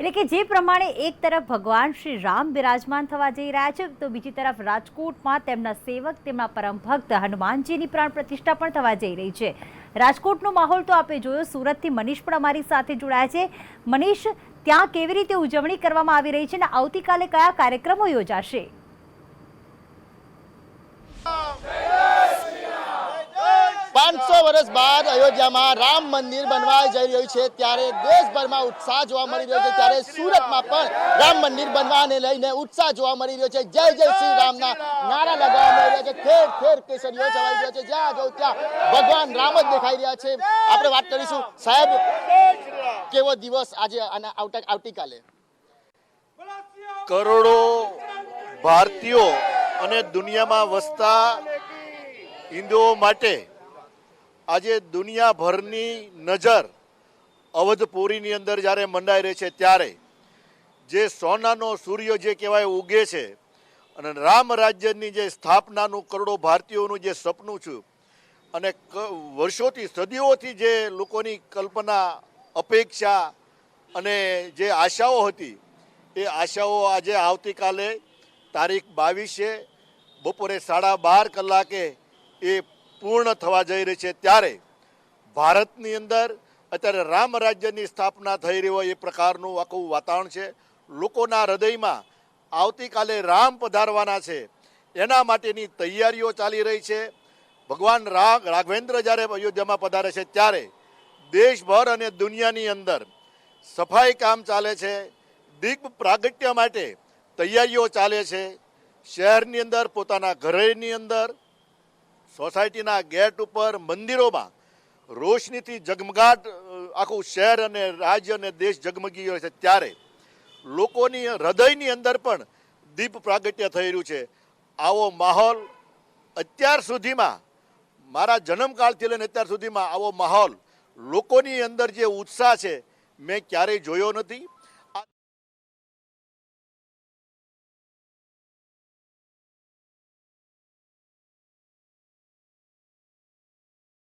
એટલે કે જે પ્રમાણે એક તરફ ભગવાન શ્રી રામ બિરાજમાન થવા જઈ રહ્યા છે, તો બીજી તરફ રાજકોટમાં તેમના સેવક, તેમના પરમ ભક્ત હનુમાનજીની પ્રાણ પ્રતિષ્ઠા પણ થવા જઈ રહી છે. રાજકોટનો માહોલ તો આપે જોયો, સુરતથી મનીષ પણ અમારી સાથે જોડાયા છે. મનીષ, ત્યાં કેવી રીતે ઉજવણી કરવામાં આવી રહી છે અને આવતીકાલે કયા કાર્યક્રમો યોજાશે? પાંચસો વર્ષ બાદ અયોધ્યામાં રામ મંદિર બનવા જઈ રહ્યું છે. ત્યારે દેશભરમાં ઉત્સાહ જોવા મળી રહ્યો છે. ત્યારે સુરતમાં પણ રામ મંદિર બનવાને લઈને ઉત્સાહ જોવા મળી રહ્યો છે. જય જય શ્રી રામના નારા લગાવવામાં આવી રહ્યા છે. ઠેર ઠેર કેસરીઓ છવાઈ રહ્યો છે. જ્યાં જો ત્યાં ભગવાન રામ જ દેખાઈ રહ્યા છે. આપણે વાત કરીશું, સાહેબ, કેવો દિવસ આજે અને આવતા- આવતીકાલે? કરોડો ભારતીયો અને દુનિયામાં વસતા હિન્દુઓ માટે આજે દુનિયાભરની નજર અવધપુરીની અંદર જ્યારે મંડાઈ રહી છે ત્યારે જે સોનાનો સૂર્ય જે કહેવાય ઉગે છે અને રામ રાજ્યની જે સ્થાપનાનું કરોડો ભારતીયોનું જે સપનું છું અને વર્ષોથી સદીઓથી જે લોકોની કલ્પના, અપેક્ષા અને જે આશાઓ હતી એ આશાઓ આજે આવતીકાલે તારીખ બાવીસે, બપોરે સાડા બાર કલાકે એ પૂર્ણ થવા જઈ રહી છે ત્યારે ભારતની અંદર અત્યારે રામ રાજ્યની સ્થાપના થઈ રહી હોય એ પ્રકારનું આખું વાતાવરણ છે. લોકોના હૃદયમાં આવતીકાલે રામ પધારવાના છે. એના માટેની તૈયારીઓ ચાલી રહી છે. ભગવાન રાગ, રાઘવેન્દ્ર જ્યારે અયોધ્યામાં પધારે છે ત્યારે દેશભર અને દુનિયાની અંદર સફાઈ કામ ચાલે છે. દીપ પ્રાગટ્ય માટે તૈયારીઓ ચાલે છે. શહેરની અંદર, પોતાના ઘરેની અંદર સોસાયટીના ગેટ ઉપર મંદિરોમાં રોશનીથી જગમગાટ આખું શહેર અને રાજ્ય અને દેશ જગમગી રહ્યો છે. ત્યારે લોકોની હૃદયની અંદર પણ દીપ પ્રાગટ્ય થઈ રહ્યું છે. આવો માહોલ અત્યાર સુધીમાં, મારા જન્મકાળથી લઈને અત્યાર સુધીમાં આવો માહોલ લોકોની અંદર જે ઉત્સાહ છે, મેં ક્યારેય જોયો નથી.